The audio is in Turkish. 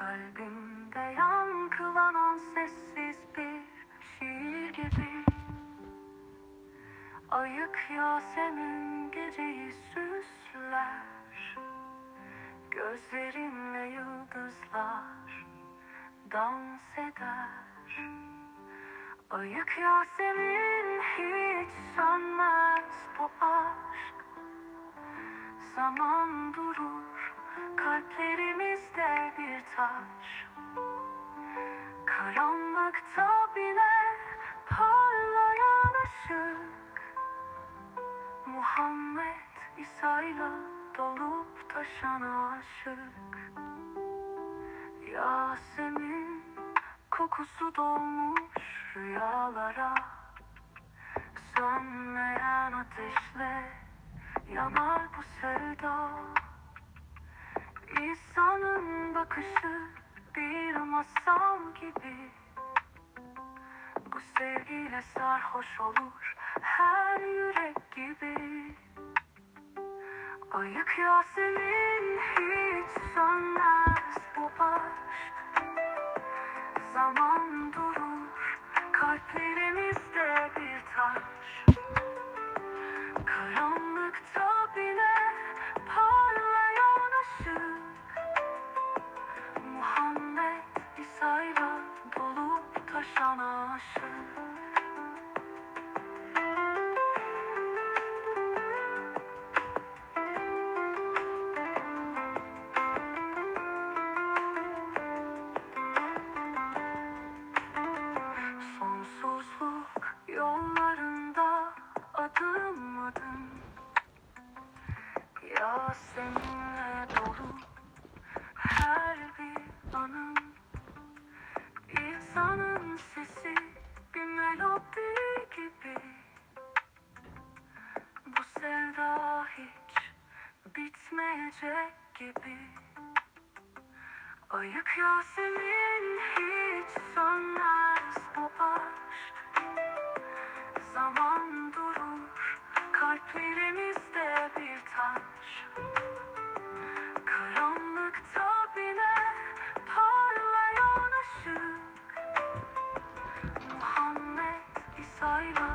Kalbimde yankılanan sessiz bir şiir gibi. Ayık Yasemin geceyi süsler. Gözlerinle yıldızlar dans eder. Ayık Yasemin hiç sönmez bu aşk. Zaman durur kalplerimizde bir taş. Karanlıkta bile parlayan ışık. Muhammed İsa'yla dolup taşan aşık. Yasemin kokusu dolmuş rüyalara. Sönmeyen ateşle yanar bu sevda bakışı bir masal gibi. Bu sevgiyle sarhoş olur her yürek gibi. Ayık Yasemin hiç sönmez bu aşk Zaman durur kalplerimizde bir taş. Karanlıkta adım adım Yaseminle dolu her bir anım İnsanın bitmeyecek gibi. O yük hiç sönmez bu aşk Zaman durur kalplerimizde bir taş. Karanlıkta bile parlayan ışık. Muhammed İsa'yla